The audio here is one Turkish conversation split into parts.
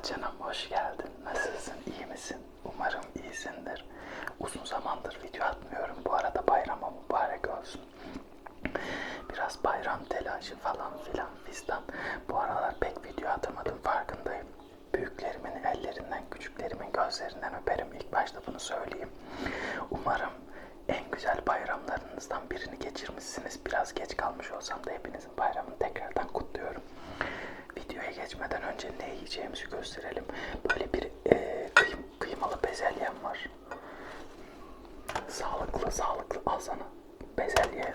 Merhaba canım, hoş geldin. Nasılsın, iyi misin? Umarım iyisindir. Uzun zamandır video atmıyorum. Bu arada bayrama mübarek olsun. Biraz bayram telaşı falan filan fistan. Bu aralar pek video atamadım farkındayım. Büyüklerimin ellerinden, küçüklerimin gözlerinden öperim. İlk başta bunu söyleyeyim. Umarım en güzel bayramlarınızdan birini geçirmişsiniz. Biraz geç kalmış olsam da hepinizin bayramını tekrardan kutluyorum. Videoya geçmeden önce ne yiyeceğimizi gösterelim. Böyle bir e, kıym kıymalı bezelyem var. Sağlıklı sağlıklı al sana bezelye.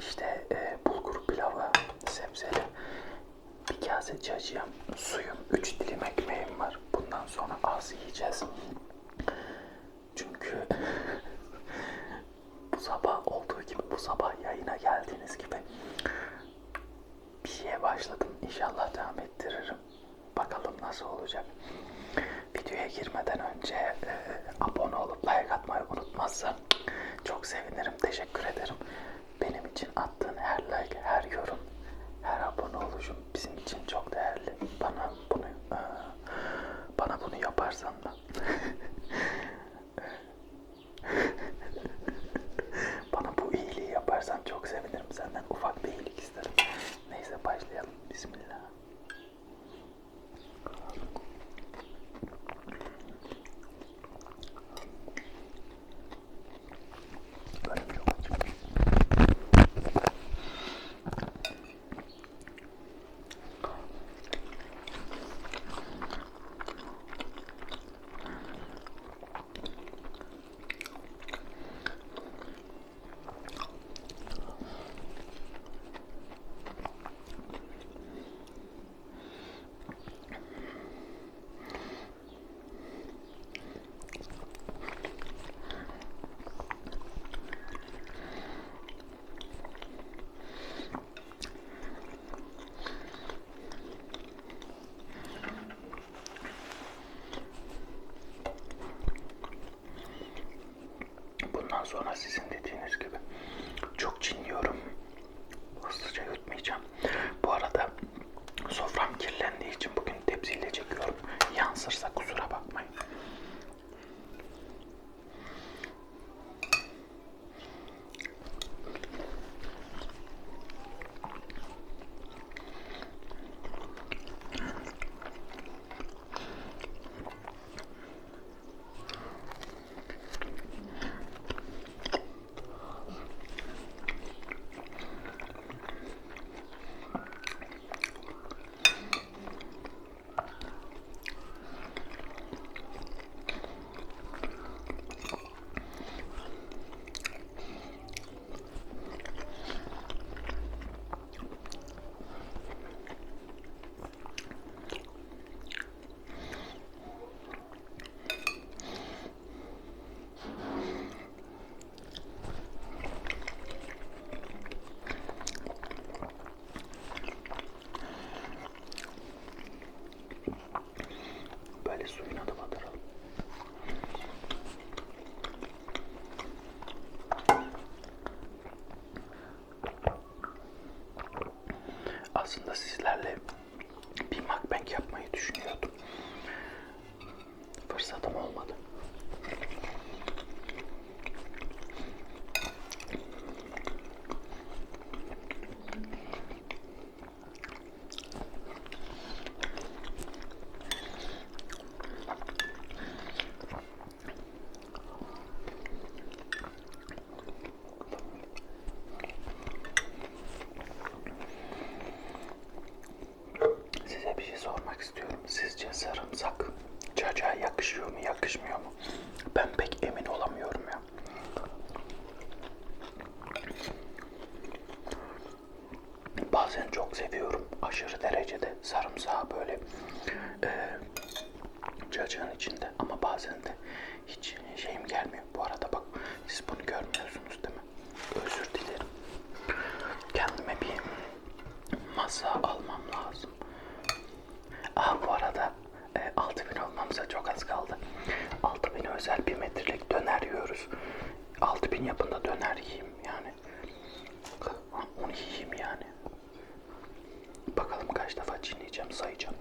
İşte e, bulgur pilavı, sebzeli. Bir kase cacığım, suyum, 3 dilim ekmeğim var. Bundan sonra az yiyeceğiz. Başladım. İnşallah devam ettiririm. Bakalım nasıl olacak. Videoya girmeden önce Александр. Siz bunu görmüyorsunuz değil mi? Özür dilerim. Kendime bir masa almam lazım. Aa bu arada e, 6000 olmamıza çok az kaldı. 6000 özel bir metrelik döner yiyoruz. 6000 yapında döner yiyeyim yani. Onu yiyeyim yani. Bakalım kaç defa çiğneyeceğim sayacağım.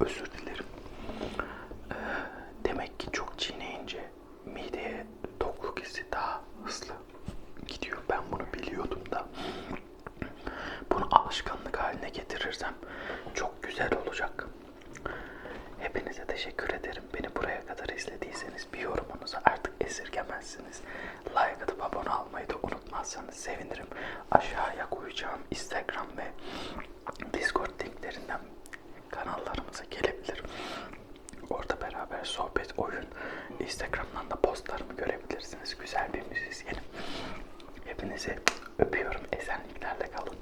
Özür dilerim. Ee, demek ki çok çiğneyince mideye tokluk hissi daha hızlı gidiyor. Ben bunu biliyordum da. Bunu alışkanlık haline getirirsem çok güzel olacak. Hepinize teşekkür ederim. Beni buraya kadar izlediyseniz bir yorumunuzu artık esirgemezsiniz. Like atıp abone olmayı da unutmazsanız sevinirim. Aşağıya koyacağım Instagram ve Discord linklerinden kanallarım aklınıza gelebilir. Orada beraber sohbet, oyun, Instagram'dan da postlarımı görebilirsiniz. Güzel bir müzisyenim. Hepinizi öpüyorum. Esenliklerle kalın.